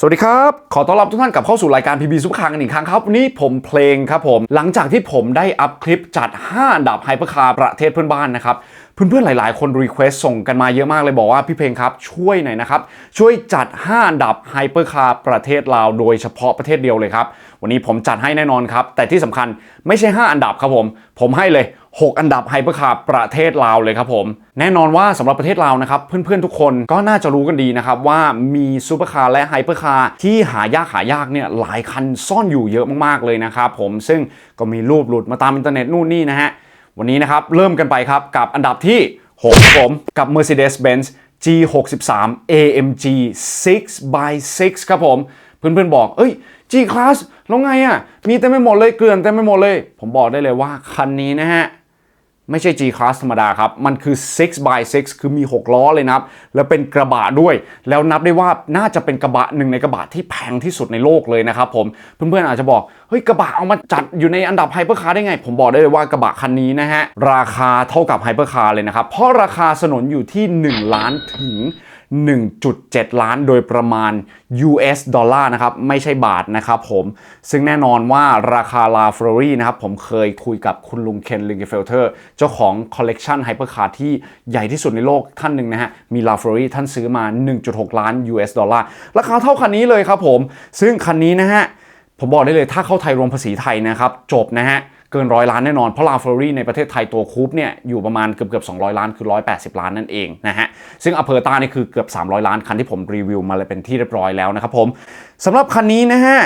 สวัสดีครับ ขอต้อนรับทุกท่านกลับเข้าสู่รายการ PB ซุปคางกันอีกครั้งครับวันนี้ผมเพลงครับผม หลังจากที่ผมได้อัพคลิปจัด 5 อันดับไฮเปอร์คาร์ประเทศเพื่อนบ้านนะครับ เพื่อนๆหลาย ๆ คนรีเควสส่งกันมาเยอะมากเลยบอกว่าพี่เพลงครับช่วยหน่อยนะครับ ช่วยจัด 5 อันดับไฮเปอร์คาร์ประเทศลาวโดยเฉพาะประเทศเดียวเลยครับ วันนี้ผมจัดให้แน่นอนครับ แต่ที่สำคัญไม่ใช่ 5 อันดับครับผม ผมให้เลย 6 อันดับไฮเปอร์คาร์ประเทศลาวเลยครับผม แน่นอนว่าสำหรับประเทศลาวนะครับ เพื่อนๆทุกคนก็น่าจะรู้กันดีนะครับว่ามีซูเปอร์คาร์และไฮเปอร์คาร์ที่หายากหายากเนี่ยหลายคันซ่อนอยู่เยอะมากๆเลยนะครับผมซึ่งก็มีรูปหลุดมาตามอินเทอร์เน็ตนู่นนี่นะฮะ วันนี้นะครับเริ่มกันไปครับกับอันดับที่6ครับผมกับ Mercedes-Benz G63 AMG 6 by 6ครับผม เพื่อนๆบอก เอ้ย G Class แล้วไงอะ มีเต็มไปหมดเลยเกลื่อนเต็มไปหมดเลย ผมบอกได้เลยว่าคันนี้นะฮะ ไม่ใช่ G Class ธรรมดาครับ มันคือ6 by 6คือมี 6 ล้อเลยนะครับ แล้วเป็นกระบะด้วย แล้วนับได้ว่าน่าจะเป็นกระบะหนึ่งในกระบะที่แพงที่สุดในโลกเลยนะครับผม เพื่อนๆอาจจะบอก เฮ้ย กระบะเอามาจัดอยู่ในอันดับไฮเปอร์คาร์ได้ไง ผมบอกได้เลยว่ากระบะคันนี้นะฮะ ราคาเท่ากับไฮเปอร์คาร์เลยนะครับ เพราะราคาสนนอยู่ที่ 1 ล้านถึง 1.7 ล้านโดยประมาณ US ดอลลาร์นะครับ ไม่ใช่บาทนะครับผม ซึ่งแน่นอนว่าราคาลาฟร r รี่นะครับ ผมเคยคุยกับคุณลุงเคนลิงเกเฟลเตอร์เจ้าของคอลเลกชันไฮเปอร์คาร์ที่ใหญ่ที่สุดในโลกท่านหนึ่งนะฮะ มีลาฟร r รี่ท่านซื้อมา 1.6 ล้าน US ดอลลาร์ ราคาเท่าคันนี้เลยครับผม ซึ่งคันนี้นะฮะ ผมบอกได้เลยถ้าเข้าไทยรวมภาษีไทยนะครับ จบนะฮะ เกินร้อยล้านแน่นอน เพราะลาฟ e ร r รี่ในประเทศไทยตัวคูปเนี่ยอยู่ประมาณเกือบเกือบ200 ล้านคือ 180 ล้านนั่นเองนะฮะซึ่งอเพอร์ตานี่คือเกือบ 300 ล้านคันที่ผมรีวิวมาเลยเป็นที่เรียบร้อยแล้วนะครับผมสำหรับคันนี้นะฮะ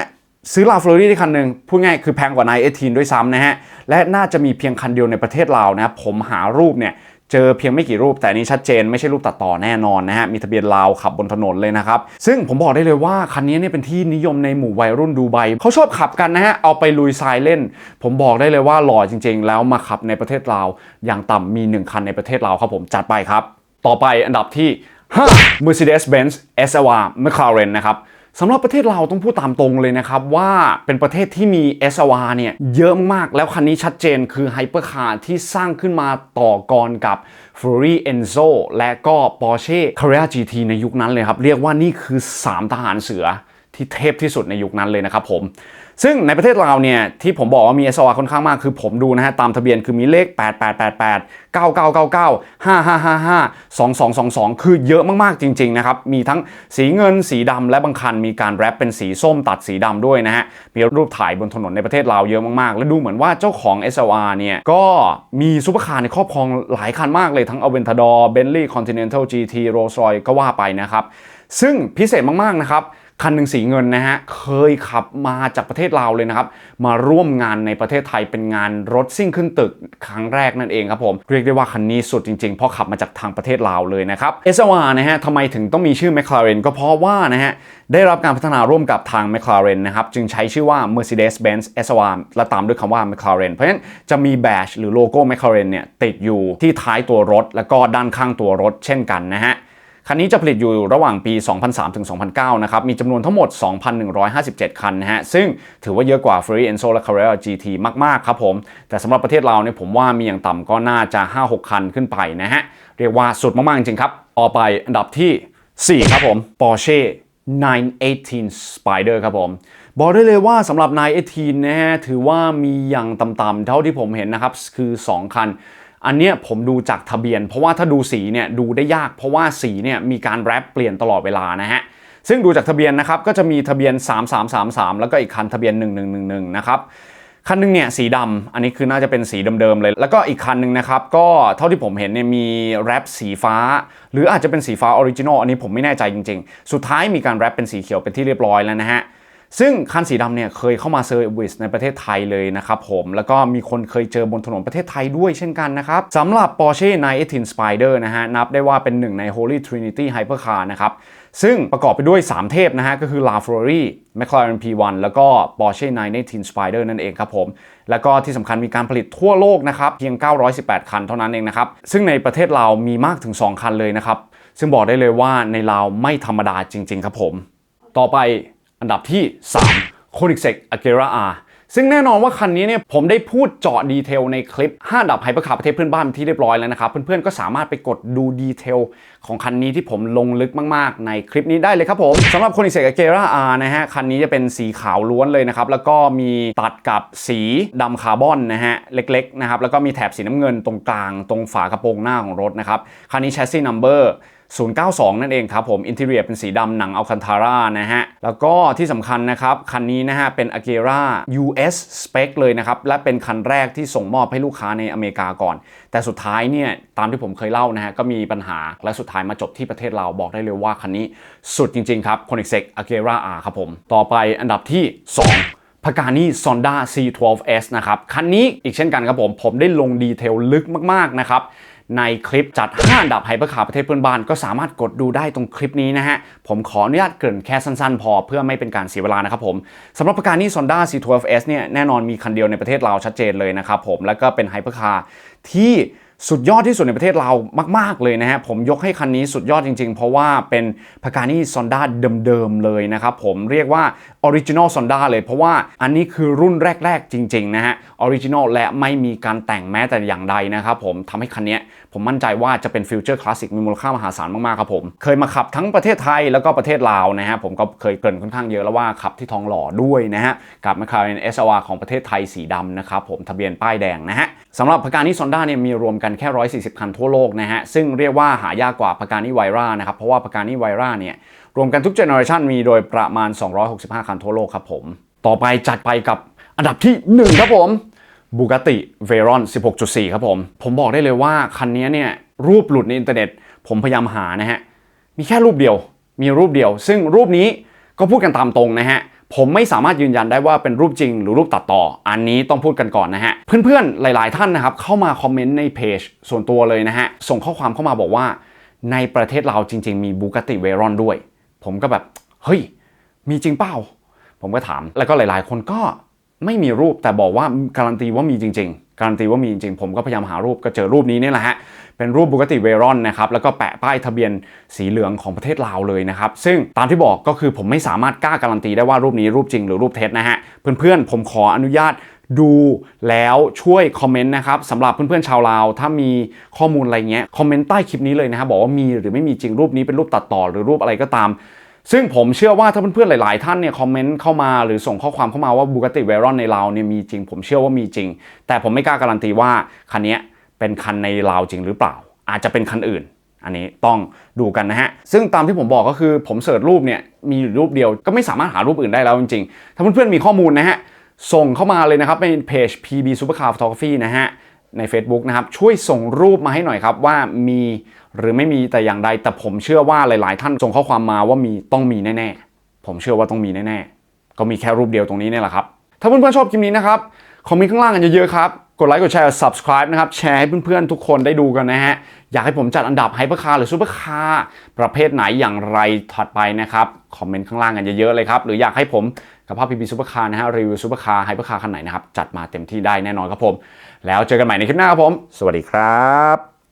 ซื้อลาฟ e ร r รี่ได้คันหนึ่งพูดง่ายคือแพงกว่านายเอทีนด้วยซ้ำนะฮะ และน่าจะมีเพียงคันเดียวในประเทศลาวนะครับผมหารูปเนี่ย เจอเพียงไม่กี่รูปแต่นนี้ชัดเจนไม่ใช่รูปตัดต่อแน่นอนนะฮะ มีทะเบียนลาวขับบนถนนเลยนะครับ ซึ่งผมบอกได้เลยว่า คันนี้เนี่ยเป็นที่นิยมในหมู่วัยรุ่นดูไบเขาชอบขับกันนะฮะ เอาไปลุยทรายเล่น ผมบอกได้เลยว่าหล่อจริง ๆ แล้วมาขับในประเทศลาว อย่างต่ำมี 1 คันในประเทศลาวครับผมจัดไปครับ ต่อไปอันดับที่ 5 Mercedes-Benz SLR McLaren นะครับ สำหรับประเทศเราต้องพูดตามตรงเลยนะครับ ว่าเป็นประเทศที่มี SLR เนี่ยเยอะมากแล้วคันนี้ชัดเจนคือไฮเปอร์คาร์ที่สร้างขึ้นมาต่อกรกับ Ferrari Enzo และก็ Porsche Carrera GT ในยุคนั้นเลยครับ เรียกว่านี่คือ 3 ทหารเสือที่เทพที่สุดในยุคนั้นเลยนะครับผม ซึ่งในประเทศเราเนี่ยที่ผมบอกว่ามี SLR ค่อนข้างมาก คือผมดูนะฮะ ตามทะเบียนคือมีเลข 8888 9999 5555 2222 คือเยอะมาก ๆ จริง ๆ นะครับ มีทั้งสีเงินสีดำและบางคันมีการแรปเป็นสีส้มตัดสีดำด้วยนะฮะ มีรูปถ่ายบนถนนในประเทศลาวเยอะมาก ๆ และดูเหมือนว่าเจ้าของ SLR เนี่ย ก็มีซุปเปอร์คาร์ในครอบครองหลายคันมากเลยทั้ง Aventador Bentley Continental GT Rolls Royce ก็ว่าไปนะครับซึ่งพิเศษมาก ๆ นะครับ คันหนึ่งสีเงินนะฮะเคยขับมาจากประเทศลาวเลยนะครับมาร่วมงานในประเทศไทยเป็นงานรถซิ่งขึ้นตึกครั้งแรกนั่นเองครับผมเรียกได้ว่าคันนี้สุดจริงๆ เพราะขับมาจากทางประเทศลาวเลยนะครับ SLR นะฮะทำไมถึงต้องมีชื่อ McLaren ก็เพราะว่านะฮะได้รับการพัฒนาร่วมกับทาง McLaren นะครับจึงใช้ชื่อว่า Mercedes-Benz SLR และตามด้วยคำว่า McLaren เพราะฉะนั้นจะมีแบชหรือโลโก้ McLaren เนี่ยติดอยู่ที่ท้ายตัวรถ แล้วก็ด้านข้างตัวรถเช่นกันนะฮะ คันนี้จะผลิตอยู่ระหว่างปี 2003ถึง2009 นะครับ มีจำนวนทั้งหมด 2,157 คันนะฮะ ซึ่งถือว่าเยอะกว่า Ferrari Enzo และ Carrera GT มาก ๆ ครับผม แต่สำหรับประเทศเราเนี่ยผมว่ามีอย่างต่ำก็น่าจะ 5-6 คันขึ้นไปนะฮะ เรียกว่าสุดมาก ๆ จริงครับ ต่อไปอันดับที่ 4 ครับผม Porsche 918 Spider ครับผม บอกได้เลยว่าสำหรับ 918 นะฮะ ถือว่ามีอย่างต่ำๆเท่าที่ผมเห็นนะครับ คือ 2 คัน อันเนี้ยผมดูจากทะเบียน เพราะว่าถ้าดูสีเนี่ยดูได้ยากเพราะว่าสีเนี่ยมีการแรปเปลี่ยนตลอดเวลานะฮะซึ่งดูจากทะเบียนนะครับก็จะมีทะเบียน 3333 แล้วก็อีกคันทะเบียน 1111 นะครับคันหนึงเนี่ยสีดำอันนี้คือน่าจะเป็นสีเดิมๆเลย แล้วก็อีกคันหนึ่งนะครับก็เท่าที่ผมเห็นเนี่ยมีแรปสีฟ้า หรืออาจจะเป็นสีฟ้าออริจินอลอันนี้ผมไม่แน่ใจจริงๆ สุดท้ายมีการแรปเป็นสีเขียวเป็นที่เรียบร้อยแล้วนะฮะ ซึ่งคันสีดำเนี่ยเคยเข้ามาเซอร์วิสในประเทศไทยเลยนะครับผม แล้วก็มีคนเคยเจอบนถนนประเทศไทยด้วยเช่นกันนะครับสำหรับ Porsche 918 Spider นะฮะ นับได้ว่าเป็นหนึ่งใน Holy Trinity Hypercar นะครับ ซึ่งประกอบไปด้วย 3 เทพนะฮะ ก็คือ LaFerrari McLaren P1 แล้วก็ Porsche 918 Spider นั่นเองครับผม แล้วก็ที่สำคัญมีการผลิตทั่วโลกนะครับ เพียง 918 คันเท่านั้นเองนะครับ ซึ่งในประเทศเรามีมากถึง 2 คันเลยนะครับ ซึ่งบอกได้เลยว่าในลาวไม่ธรรมดาจริง ๆ ครับผม ต่อไป อันดับที่3 k o n i g s e g Agera R ซึ่งแน่นอนว่าคันนี้เนี่ยผมได้พูดเจาะดีเทลในคลิป 5 ดับไฮเปอร์คาร์ประเทศเพื่อนบ้านที่เรียบร้อยแล้วนะครับ เพื่อนๆก็สามารถไปกดดูดีเทลของคันนี้ที่ผมลงลึกมากๆ ในคลิปนี้ได้เลยครับผมสำหรับคนอิเซกเกราอานะฮะ คันนี้จะเป็นสีขาวล้วนเลยนะครับ แล้วก็มีตัดกับสีดำคาร์บอนนะฮะ เล็กๆนะครับแล้วก็มีแถบสีน้ำเงินตรงกลาง ตรงฝากระโปรงหน้าของรถนะครับคันนี้ chassis number 092 นั่นเองครับผม อินเท i รียเป็นสีดำหนังอัลคันทาร่านะฮะ แล้วก็ที่สำคัญนะครับ คันนี้นะฮะ เป็น Agera US Spec เลยนะครับ และเป็นคันแรกที่ส่งมอบให้ลูกค้าในอเมริกาก่อน แต่สุดท้ายเนี่ย ตามที่ผมเคยเล่านะฮะ ก็มีปัญหาและสุดท้ายมาจบที่ประเทศเราบอกได้เลยว่าคันนี้สุดจริง ๆ ครับ k o n i g s e g Agera R ครับผม ต่อไปอันดับที่ 2พากานี่ Sonda C12S นะครับ คันนี้อีกเช่นกันครับผม ผมได้ลงดีเทลลึกมาก ๆ นะครับ ในคลิปจัด 5 อันดับไฮเปอร์คาร์ประเทศเพื่อนบ้านก็สามารถกดดูได้ตรงคลิปนี้นะฮะ ผมขออนุญาตเกริ่นแค่สั้นๆ พอเพื่อไม่เป็นการเสียเวลานะครับผมสำหรับประการนี้ Sonda C12S เนี่ยแน่นอนมีคันเดียวในประเทศเราชัดเจนเลยนะครับผมแล้วก็เป็นไฮเปอร์คาร์ที่ สุดยอดที่สุดในประเทศเรามาก ๆ เลยนะฮะ ผมยกให้คันนี้สุดยอดจริง ๆ เพราะว่าเป็นพากานี่ซอนด้าเดิม ๆ เลยนะครับ ผมเรียกว่าออริจินอลซอนด้าเลย เพราะว่าอันนี้คือรุ่นแรก ๆ จริง ๆ นะฮะออริจินอลและไม่มีการแต่งแม้แต่อย่างใดนะครับผมทำให้คันนี้ผมมั่นใจว่าจะเป็นฟิวเจอร์คลาสสิกมีมูลค่ามหาศาลมาก ๆ ครับผม เคยมาขับทั้งประเทศไทยแล้วก็ประเทศลาวนะฮะผมก็เคยเกริ่นค่อนข้างเยอะแล้วว่าขับที่ทองหล่อด้วยนะฮะกับ McLaren SLR ของประเทศไทยสีดำนะครับผมทะเบียนป้ายแดงนะฮะ สำหรับพากานี่ซอนด้าเนี่ยมีรวมกันแค่ 140 คันทั่วโลกนะฮะ ซึ่งเรียกว่าหายากกว่าพากานี่ไวร่านะครับ เพราะว่าพากานี่ไวร่าเนี่ยรวมกันทุกเจเนอเรชันมีโดยประมาณ 265 คันทั่วโลกครับผม ต่อไปจัดไปกับอันดับที่ 1 ครับผม b u g a t t i Veyron 16.4 ครับผม ผมบอกได้เลยว่าคันนี้เนี่ยรูปหลุดในอินเทอร์เน็ต ผมพยายามหานะฮะ มีแค่รูปเดียว มีรูปเดียว ซึ่งรูปนี้ก็พูดกันตามตรงนะฮะ ผมไม่สามารถยืนยันได้ว่าเป็นรูปจริงหรือรูปตัดต่อ อันนี้ต้องพูดกันก่อนนะฮะ เพื่อนๆ หลายๆท่านนะครับ เข้ามาคอมเมนต์ในเพจส่วนตัวเลยนะฮะ ส่งข้อความเข้ามาบอกว่า ในประเทศเราจริง ๆ มีบูกติเวรอนด้วย ผมก็แบบ เฮ้ย มีจริงเปล่า ผมก็ถามแล้วก็หลายๆ คนก็ ไม่มีรูปแต่บอกว่าการันตีว่ามีจริง ๆ การันตีว่ามีจริงผมก็พยายามหารูปก็เจอรูปนี้นี่แหละฮะ เป็นรูปบุกติเวรอนนะครับ แล้วก็แปะป้ายทะเบียนสีเหลืองของประเทศลาวเลยนะครับ ซึ่งตามที่บอกก็คือผมไม่สามารถกล้าการันตีได้ว่ารูปนี้รูปจริงหรือรูปเท็จนะฮะ เพื่อนๆ ผมขออนุญาตดูแล้วช่วยคอมเมนต์นะครับสำหรับเพื่อนๆชาวลาว ถ้ามีข้อมูลอะไรเงี้ยคอมเมนต์ใต้คลิปนี้เลยนะครับบอกว่ามีหรือไม่มีจริงรูปนี้เป็นรูปตัดต่อหรือรูปอะไรก็ตาม ซึ่งผมเชื่อว่าถ้าเพื่อนๆหลาย ๆ ท่านเนี่ยคอมเมนต์เข้ามาหรือส่งข้อความเข้ามาว่าบูกติเวรอนในลาวเนี่ยมีจริง ผมเชื่อว่ามีจริง แต่ผมไม่กล้าการันตีว่าคันนี้เป็นคันในลาวจริงหรือเปล่า อาจจะเป็นคันอื่น อันนี้ต้องดูกันนะฮะ ซึ่งตามที่ผมบอกก็คือผมเสิร์ชรูปเนี่ยมีอยู่รูปเดียวก็ไม่สามารถหารูปอื่นได้แล้วจริงๆ ถ้าเพื่อนๆมีข้อมูลนะฮะส่งเข้ามาเลยนะครับในเพจ PB Supercar Photography นะฮะ ใน Facebook นะครับช่วยส่งรูปมาให้หน่อยครับว่ามีหรือไม่มีแต่อย่างใดแต่ผมเชื่อว่าหลาย ๆ ท่านส่งข้อความมาว่ามีต้องมีแน่ๆ ผมเชื่อว่าต้องมีแน่ๆ ก็มีแค่รูปเดียวตรงนี้เนี่ยแหละครับ ถ้าเพื่อนๆชอบคลิปนี้นะครับคอมเมนต์ข้างล่างกันเยอะๆครับ กดไลค์กดแชร์ subscribe นะครับ แชร์ให้เพื่อนๆ ทุกคนได้ดูกันนะฮะ อยากให้ผมจัดอันดับไฮเปอร์คาร์หรือซูเปอร์คาร์ประเภทไหนอย่างไรถัดไปนะครับ คอมเมนต์ข้างล่างกันเยอะๆเลยครับ หรืออยากให้ผมกับภาพพีบีซูเปอร์คาร์นะฮะ รีวิวซูเปอร์คาร์ไฮเปอร์คาร์คันไหนนะครับ จัดมาเต็มที่ได้แน่นอนครับผม แล้วเจอกันใหม่ในคลิปหน้าครับผม สวัสดีครับ